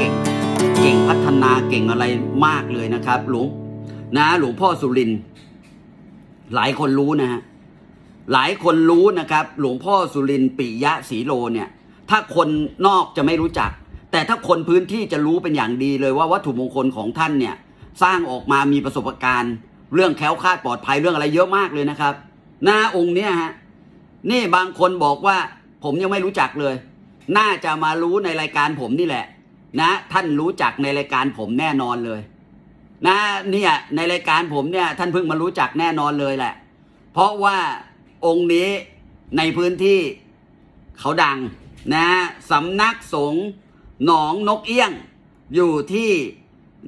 เก่ง เก่งพัฒนาเก่งอะไรมากเลยนะครับ หลวงนะหลวงพ่อสุรินหลายคนรู้นะฮะหลายคนรู้นะครับ หลวงพ่อสุรินปิยะศรีโลเนี่ย ถ้าคนนอกจะไม่รู้จัก แต่ถ้าคนพื้นที่จะรู้เป็นอย่างดีเลยว่าวัตถุมงคลของท่านเนี่ย สร้างออกมามีประสบการณ์ เรื่องแคล้วคลาดปลอดภัยเรื่องอะไรเยอะมากเลยนะครับ หน้าองค์เนี่ยฮะนี่บางคนบอกว่าผมยังไม่รู้จักเลย น่าจะมารู้ในรายการผมนี่แหละ นะ ท่านรู้จักในรายการผมแน่นอนเลยนะเนี่ยในรายการผมเนี่ยท่านเพิ่งมารู้จักแน่นอนเลยแหละ เพราะว่าองค์นี้ในพื้นที่เขาดังนะสำนักสงฆ์หนองนกเอี้ยง อยู่ที่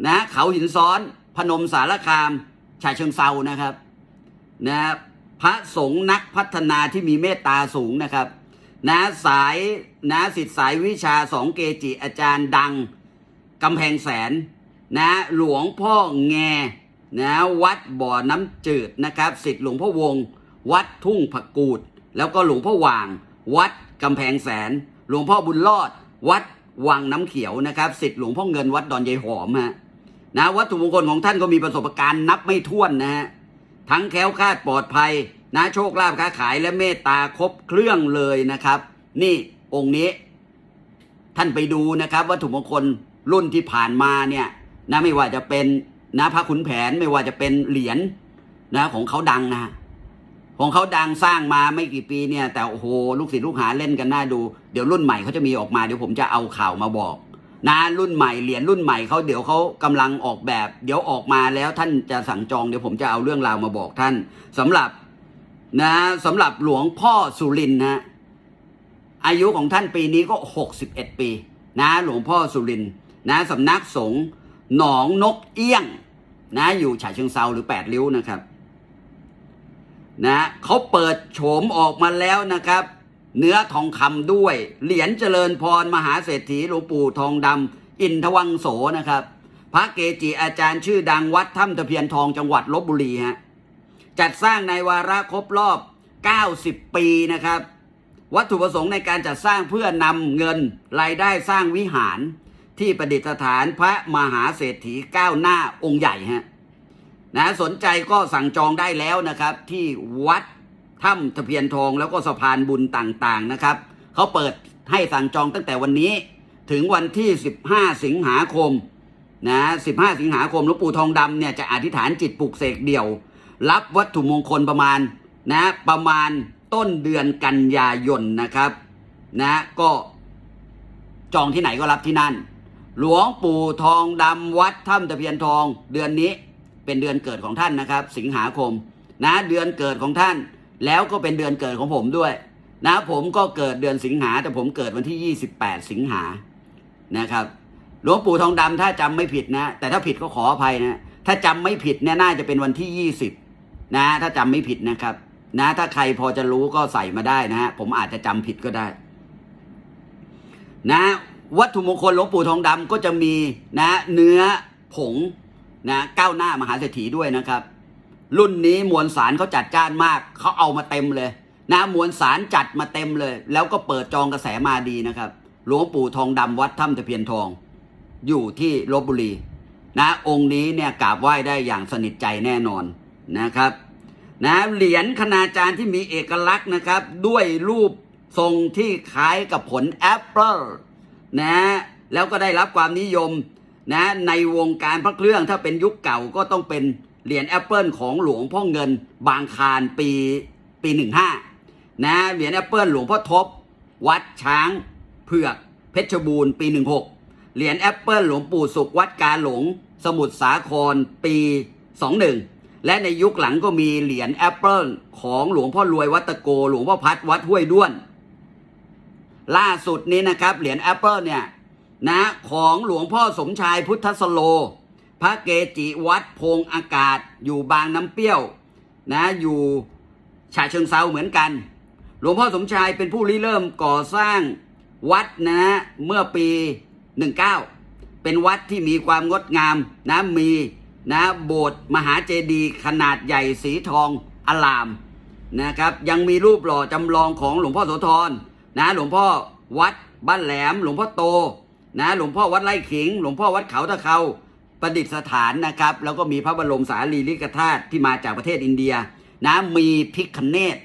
นะเขาหินซ้อนพนมสารคามฉะเชิงเซานะครับนะพระสงฆ์นักพัฒนาที่มีเมตตาสูงนะครับ นะสายนะสิทธิสายวิชาสองเกจิอาจารย์ดังกำแพงแสนนะหลวงพ่อแงนะวัดบ่อน้ำจืดนะครับสิทธิหลวงพ่อวง วัดทุ่งผักกูด แล้วก็หลวงพ่อว่าง วัดกำแพงแสน หลวงพ่อบุญรอด วัดวังน้ำเขียวนะครับสิทธิหลวงพ่อเงินวัดดอนยายหอมฮะนะวัตถุมงคลของท่านก็มีประสบการณ์นับไม่ถ้วนนะฮะทั้งแค้วคาดปลอดภัย นะโชคลาภค้าขายและเมตตาครบเครื่องเลยนะครับ นี่องค์นี้ ท่านไปดูนะครับวัตถุมงคลรุ่นที่ผ่านมาเนี่ยนะไม่ว่าจะเป็นนะพระขุนแผนไม่ว่าจะเป็นเหรียญนะของเขาดังนะของเขาดังสร้างมาไม่กี่ปีเนี่ย แต่โอ้โหลูกศิษย์ลูกหาเล่นกันน่าดูเดี๋ยวรุ่นใหม่เขาจะมีออกมาเดี๋ยวผมจะเอาข่าวมาบอกนะรุ่นใหม่เหรียญรุ่นใหม่เขาเดี๋ยวเขากำลังออกแบบ เดี๋ยวออกมาแล้วท่านจะสั่งจองเดี๋ยวผมจะเอาเรื่องราวมาบอกท่านสำหรับ นะสำหรับหลวงพ่อสุรินนะอายุของท่านปีนี้ก็ 61 ปี นะ หลวงพ่อสุรินนะสำนักสงฆ์หนองนกเอี้ยง นะอยู่ฉะเชิงเซาหรือแปดริ้วนะครับ นะเขาเปิดโฉมออกมาแล้วนะครับ เนื้อทองคำด้วย เหรียญเจริญพรมหาเศรษฐีหลวงปู่ทองดำอินทวังโสนะครับ พระเกจิอาจารย์ชื่อดังวัดถ้ำตะเพียนทองจังหวัดลบบุรีฮะ จัดสร้างในวาระครบรอบ 90 ปีนะครับ วัตถุประสงค์ในการจัดสร้างเพื่อนำเงินรายได้สร้างวิหารที่ประดิษฐานพระมหาเศรษฐีก้าวหน้าองค์ใหญ่ฮะนะสนใจก็สั่งจองได้แล้วนะครับ ที่วัดถ้ำตะเพียนทองแล้วก็สะพานบุญต่างๆนะครับเขาเปิดให้สั่งจองตั้งแต่วันนี้ถึงวันที่ 15 สิงหาคมนะ15 สิงหาคมหลวงปู่ทองดำเนี่ยจะอธิษฐานจิตปลุกเสกเดี่ยว รับวัตถุมงคลประมาณนะประมาณต้นเดือนกันยายนนะครับนะก็จองที่ไหนก็รับที่นั่น หลวงปู่ทองดำวัดถ้ำตะเพียนทองเดือนนี้เป็นเดือนเกิดของท่านนะครับ สิงหาคมนะเดือนเกิดของท่าน แล้วก็เป็นเดือนเกิดของผมด้วยนะผมก็เกิดเดือนสิงหาแต่ผมเกิดวันที่ 28 สิงหานะครับหลวงปู่ทองดำถ้าจำไม่ผิดนะ แต่ถ้าผิดก็ขออภัยนะ ถ้าจำไม่ผิดเนี่ยน่าจะเป็นวันที่ 20 นะถ้าจำไม่ผิดนะครับ นะถ้าใครพอจะรู้ก็ใส่มาได้นะฮะผมอาจจะจำผิดก็ได้ นะ วัตถุมงคลหลวงปู่ทองดำก็จะมีนะ เนื้อผงนะก้าวหน้ามหาเศรษฐีด้วยนะครับ รุ่นนี้มวลสารเขาจัดจ้านมากเขาเอามาเต็มเลย นะมวลสารจัดมาเต็มเลย แล้วก็เปิดจองกระแสมาดีนะครับหลวงปู่ทองดำวัดถ้ำตะเพียนทอง อยู่ที่ลบบุรี นะ องค์นี้เนี่ยกราบไหว้ได้อย่างสนิทใจแน่นอน นะครับนะเหรียญคณาจารย์ที่มีเอกลักษณ์นะครับ ด้วยรูปทรงที่คล้ายกับผลแอปเปิลนะแล้วก็ได้รับความนิยมนะในวงการพระเครื่องถ้าเป็นยุคเก่าก็ต้องเป็นเหรียญแอปเปิลของหลวงพ่อเงินบางคารปีปีหนึ่งห้านะเหรียญแอปเปิลหลวงพ่อทบ วัดช้างเผือกเพชรบูรณ์ปีหนึ่งหกเหรียญแอปเปิลหลวงปู่สุขวัดกาหลง สมุทรสาครปีสองหนึ่ง และในยุคหลังก็มีเหรียญแอปเปิลของหลวงพ่อรวยวัดตะโก หลวงพ่อพัดวัดห้วยด้วน ล่าสุดนี้นะครับเหรียญแอปเปิลเนี่ยนะของหลวงพ่อสมชายพุทธสโล พระเกจิวัดพงอากาศ อยู่บางน้ำเปรี้ยวนะอยู่ฉะเชิงเซาเหมือนกัน หลวงพ่อสมชายเป็นผู้ริเริ่มก่อสร้างวัดนะเมื่อปี 19 เป็นวัดที่มีความงดงามนะมี นะโบสถ์มหาเจดีย์ขนาดใหญ่สีทองอลามนะครับยังมีรูปหล่อจำลองของหลวงพ่อโสธรนะหลวงพ่อวัดบ้านแหลม หลวงพ่อโตนะหลวงพ่อวัดไร่ขิง หลวงพ่อวัดเขาตะเขาประดิษฐานนะครับแล้วก็มีพระบรมสารีริกธาตุที่มาจากประเทศอินเดียนะมีพิคเนต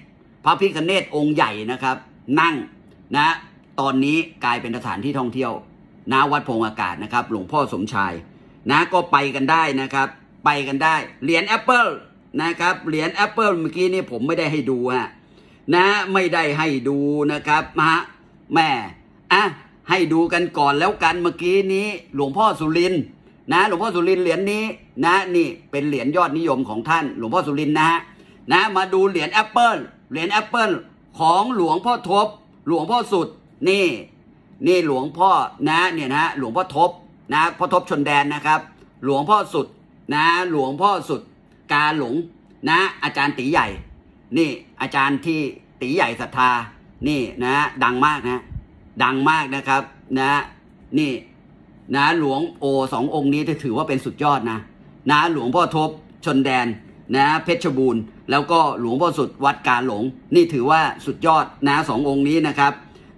พระพิคเนตองค์ใหญ่นะครับ นั่งนะตอนนี้กลายเป็นสถานที่ท่องเที่ยวนะวัดพงอากาศนะครับ หลวงพ่อสมชาย นะก็ไปกันได้นะครับ ไปกันได้ เหรียญแอปเปิลนะครับ เหรียญแอปเปิลเมื่อกี้นี่ผมไม่ได้ให้ดูฮะนะไม่ได้ให้ดูนะครับมาแม่อะให้ดูกันก่อนแล้วกันเมื่อกี้นี้หลวงพ่อสุรินนะหลวงพ่อสุรินเหรียญนี้นะนี่เป็นเหรียญยอดนิยมของท่าน หลวงพ่อสุรินนะฮะนะมาดูเหรียญแอปเปิลเหรียญแอปเปิลของหลวงพ่อทบ หลวงพ่อสุดนี่ นี่หลวงพ่อนะเนี่ยนะหลวงพ่อทบ นะพ่อทบชนแดนนะครับ หลวงพ่อสุดนะหลวงพ่อสุดกาหลงนะอาจารย์ตีใหญ่ นี่อาจารย์ที่ตีใหญ่ศรัทธานี่นะดังมากนะดังมากนะครับนะนี่นะหลวงโอสององค์นี้ถือว่าเป็นสุดยอดนะนะหลวงพ่อทบชนแดนนะเพชรบูรณ์ แล้วก็หลวงพ่อสุดวัดกาหลง นี่ถือว่าสุดยอดนะสององค์นี้นะครับ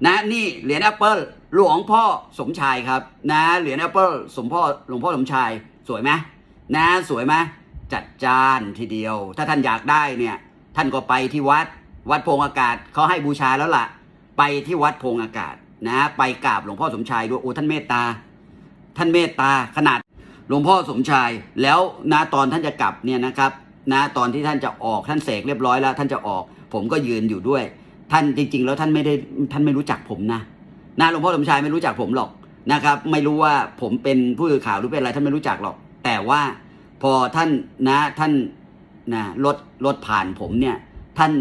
นะนี่เหรียญแอปเปิล หลวงพ่อสมชายครับ นะเหรียญแอปเปิลสมพ่อหลวงพ่อสมชายสวยไหมนะสวยไหมจัดจานทีเดียว ถ้าท่านอยากได้เนี่ย ท่านก็ไปที่วัดวัดพงอากาศเขาให้บูชาแล้วล่ะ ไปที่วัดพงอากาศนะ ไปกราบหลวงพ่อสมชายด้วยโอ้ท่านเมตตา ท่านเมตตาขนาดหลวงพ่อสมชายแล้วนะตอนท่านจะกลับเนี่ยนะครับนะตอนที่ท่านจะออกท่านเสกเรียบร้อยแล้ว ท่านจะออก ผมก็ยืนอยู่ด้วย ท่านจริง ๆ แล้วท่านไม่ได้ท่านไม่รู้จักผมนะ นะหลวงพ่อสมชายไม่รู้จักผมหรอกนะครับ ไม่รู้ว่าผมเป็นผู้สื่อข่าวหรือเป็นอะไรท่านไม่รู้จักหรอก แต่ว่าพอท่านนะท่านนะรถรถผ่านผมเนี่ย ท่าน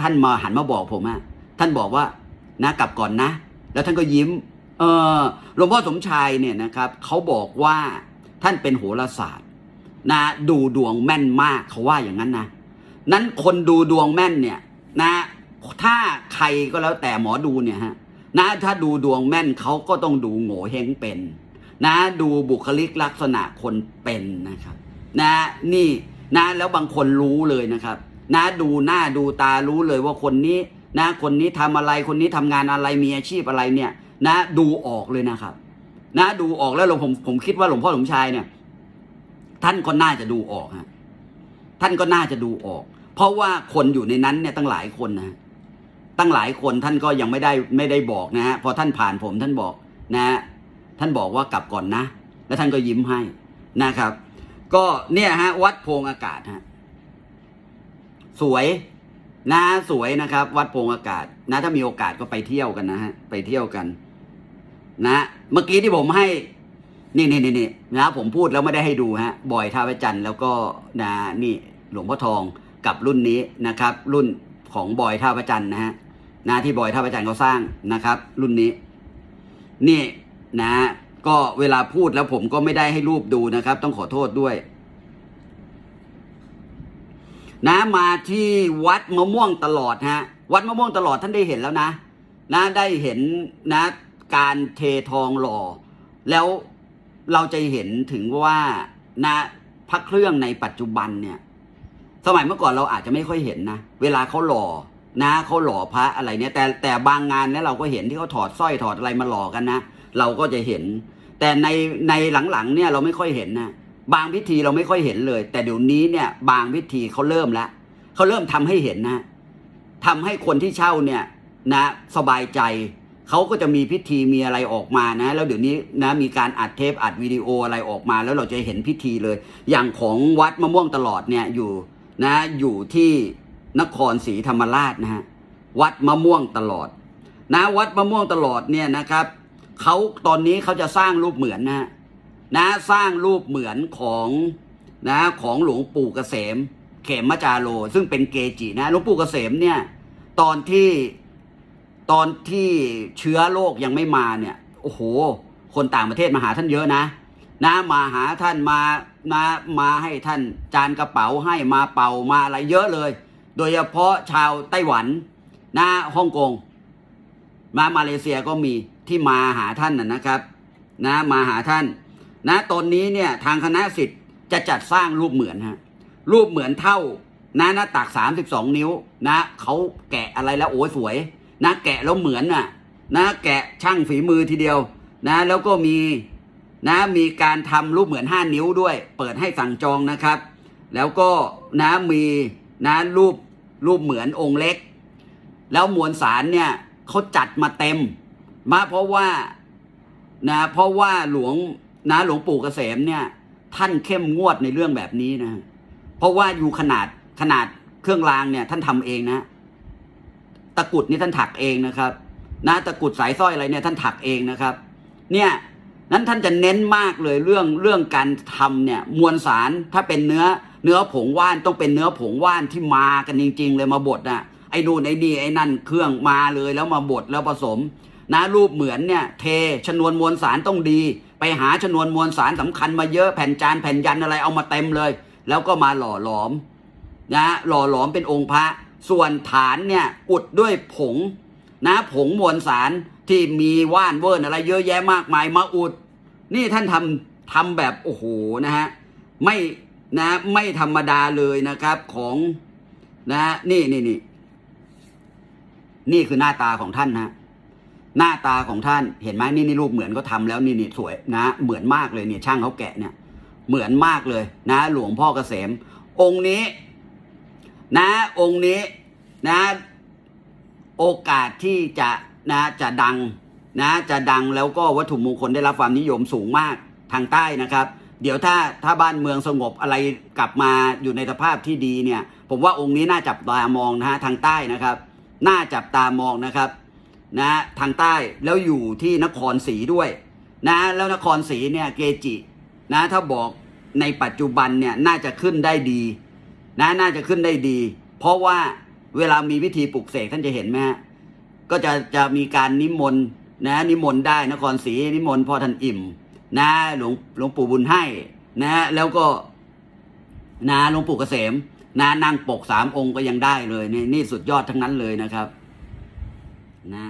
ท่านมาหันมาบอกผมอะท่านบอกว่านะกลับก่อนนะ แล้วท่านก็ยิ้ม เออหลวงพ่อสมชายเนี่ยนะครับเขาบอกว่าท่านเป็นโหราศาสตร์ นะดูดวงแม่นมากเขาว่าอย่างนั้นนะนั้นคนดูดวงแม่นเนี่ยนะ ถ้าใครก็แล้วแต่หมอดูเนี่ยฮะ นะถ้าดูดวงแม่นเขาก็ต้องดูโง่เฮงเป็น นะดูบุคลิกลักษณะคนเป็นนะครับ นะนี่นะแล้วบางคนรู้เลยนะครับ นะดูหน้าดูตารู้เลยว่าคนนี้ นะ คนนี้ทำอะไรคนนี้ทำงานอะไรมีอาชีพอะไรเนี่ย นะ ดูออกเลยนะครับ นะดูออกแล้วหลวงผมผมคิดว่าหลวงพ่อสมชายเนี่ย ท่านก็น่าจะดูออกฮะท่านก็น่าจะดูออก เพราะว่าคนอยู่ในนั้นเนี่ยตั้งหลายคนนะ ตั้งหลายคนท่านก็ยังไม่ได้ไม่ได้บอกนะฮะพอท่านผ่านผมท่านบอกนะฮะท่านบอกว่ากลับก่อนนะ แล้วท่านก็ยิ้มให้นะครับ ก็เนี่ยฮะวัดโพงอากาศฮะสวยนะสวยนะครับ วัดโพงอากาศนะถ้ามีโอกาสก็ไปเที่ยวกันนะฮะไปเที่ยวกัน นะเมื่อกี้ที่ผมให้นี่นี่นี่นี่นะผมพูดแล้วไม่ได้ให้ดูฮะบอยท่าพระจันทร์แล้วก็นะนี่หลวงพ่อทองกับรุ่นนี้นะครับ รุ่นของบอยท่าพระจันทร์นะฮะ นะที่บอยท่าพระจันเขาสร้างนะครับ รุ่นนี้ นี่นะ ก็เวลาพูดแล้วผมก็ไม่ได้ให้รูปดูนะครับ ต้องขอโทษด้วย นะมาที่วัดมะม่วงตลอดฮะวัดมะม่วงตลอดท่านได้เห็นแล้วนะ นะได้เห็นนะการเททองหล่อ แล้วเราจะเห็นถึงว่านะพระเครื่องในปัจจุบันเนี่ย สมัยเมื่อก่อนเราอาจจะไม่ค่อยเห็นนะ เวลาเขาหล่อ นะเขาหล่อพระอะไรเนี่ย แต่แต่บางงานเนี่ยเราก็เห็นที่เขาถอดสร้อยถอดอะไรมาหล่อกันนะเราก็จะเห็น แต่ในในหลังๆเนี่ยเราไม่ค่อยเห็นนะบางพิธีเราไม่ค่อยเห็นเลย แต่เดี๋ยวนี้เนี่ย บางพิธีเขาเริ่มแล้วเขาเริ่มทำให้เห็นนะทำให้คนที่เช่าเนี่ยนะสบายใจเขาก็จะมีพิธีมีอะไรออกมานะ แล้วเดี๋ยวนี้นะมีการอัดเทปอัดวิดีโออะไรออกมา แล้วเราจะเห็นพิธีเลย อย่างของวัดมะม่วงตลอดเนี่ยอยู่นะอยู่ที่ นครศรีธรรมราชนะฮะวัดมะม่วงตลอด นะวัดมะม่วงตลอดเนี่ยนะครับเขาตอนนี้เขาจะสร้างรูปเหมือนนะฮะนะสร้างรูปเหมือนของนะของหลวงปู่เกษม เขมจาโรซึ่งเป็นเกจินะหลวงปู่เกษมเนี่ยตอนที่ตอนที่เชื้อโรคยังไม่มาเนี่ยโอ้โห คนต่างประเทศมาหาท่านเยอะนะ นะมาหาท่านมานะมาให้ท่านจานกระเป๋าให้มาเป่ามาอะไรเยอะเลย โดยเฉพาะชาวไต้หวันนะฮ่องกง มามาเลเซียก็มีที่มาหาท่านนะครับ นะมาหาท่าน นะตอนนี้เนี่ยทางคณะสิทธิ์จะจัดสร้างรูปเหมือนฮะรูปเหมือนเท่านะหน้าตักสามสิบสองนิ้ว นะเขาแกะอะไรแล้วโอ้ยสวย นะแกะแล้วเหมือนน่ะ นะแกะช่างฝีมือทีเดียว นะ แล้วก็มีนะมีการทำรูปเหมือนห้านิ้วด้วย เปิดให้สั่งจองนะครับ แล้วก็นะมีนะรูป รูปเหมือนองค์เล็ก แล้วมวลสารเนี่ยเขาจัดมาเต็ม มาเพราะว่านะเพราะว่าหลวงนะหลวงปู่เกษมเนี่ย ท่านเข้มงวดในเรื่องแบบนี้นะ เพราะว่าอยู่ขนาดขนาดเครื่องรางเนี่ย ท่านทำเองนะ ตะกุดนี่ท่านถักเองนะครับ นะตะกุดสายสร้อยอะไรเนี่ยท่านถักเองนะครับ เนี่ย นั้นท่านจะเน้นมากเลยเรื่องเรื่องการทำเนี่ยมวลสารถ้าเป็นเนื้อเนื้อผงว่านต้องเป็นเนื้อผงว่านที่มากันจริง ๆ เลยมาบดนะไอ้นู่นไอ้นี่ไอ้นั่นเครื่องมาเลยแล้วมาบดแล้วผสม นะรูปเหมือนเนี่ยเทชนวนมวลสารต้องดี ไปหาชนวนมวลสารสำคัญมาเยอะแผ่นจานแผ่นยันอะไรเอามาเต็มเลย แล้วก็มาหล่อหลอมนะหล่อหลอมเป็นองค์พระ ส่วนฐานเนี่ยอุดด้วยผงนะผงมวลสาร ที่มีว่านเวิร์นอะไรเยอะแยะมากมายมาอุด นี่ท่านทำทำแบบโอ้โหนะฮะไม่นะไม่ธรรมดาเลยนะครับของนะนี่นี่นี่นี่คือหน้าตาของท่านนะหน้าตาของท่านเห็นไหมนี่นี่รูปเหมือนเขาทำแล้วนี่นี่สวยนะ เหมือนมากเลยเนี่ยช่างเขาแกะเนี่ย เหมือนมากเลยนะ หลวงพ่อเกษม องค์นี้ นะ องค์นี้นะ โอกาสที่จะ นะจะดังนะจะดังแล้วก็วัตถุมงคลได้รับความนิยมสูงมากทางใต้นะครับ เดี๋ยวถ้าถ้าบ้านเมืองสงบอะไรกลับมาอยู่ในสภาพที่ดีเนี่ยผมว่าองค์นี้น่าจับตามองนะฮะทางใต้นะครับ น่าจับตามองนะครับนะทางใต้แล้วอยู่ที่นครศรีด้วยนะแล้วนครศรีเนี่ยเกจินะถ้าบอกในปัจจุบันเนี่ยน่าจะขึ้นได้ดีนะน่าจะขึ้นได้ดี เพราะว่าเวลามีพิธีปลุกเสกท่านจะเห็นไหมฮะ ก็จะจะมีการนิมนต์นะนิมนต์ได้นครศรีนิมนต์พ่อท่านอิ่ม นะหลวงหลวงปู่บุญให้นะแล้วก็นะหลวงปู่เกษมนะนั่งปกสามองค์ก็ยังได้เลยนี่นี่สุดยอดทั้งนั้นเลยนะครับ นะ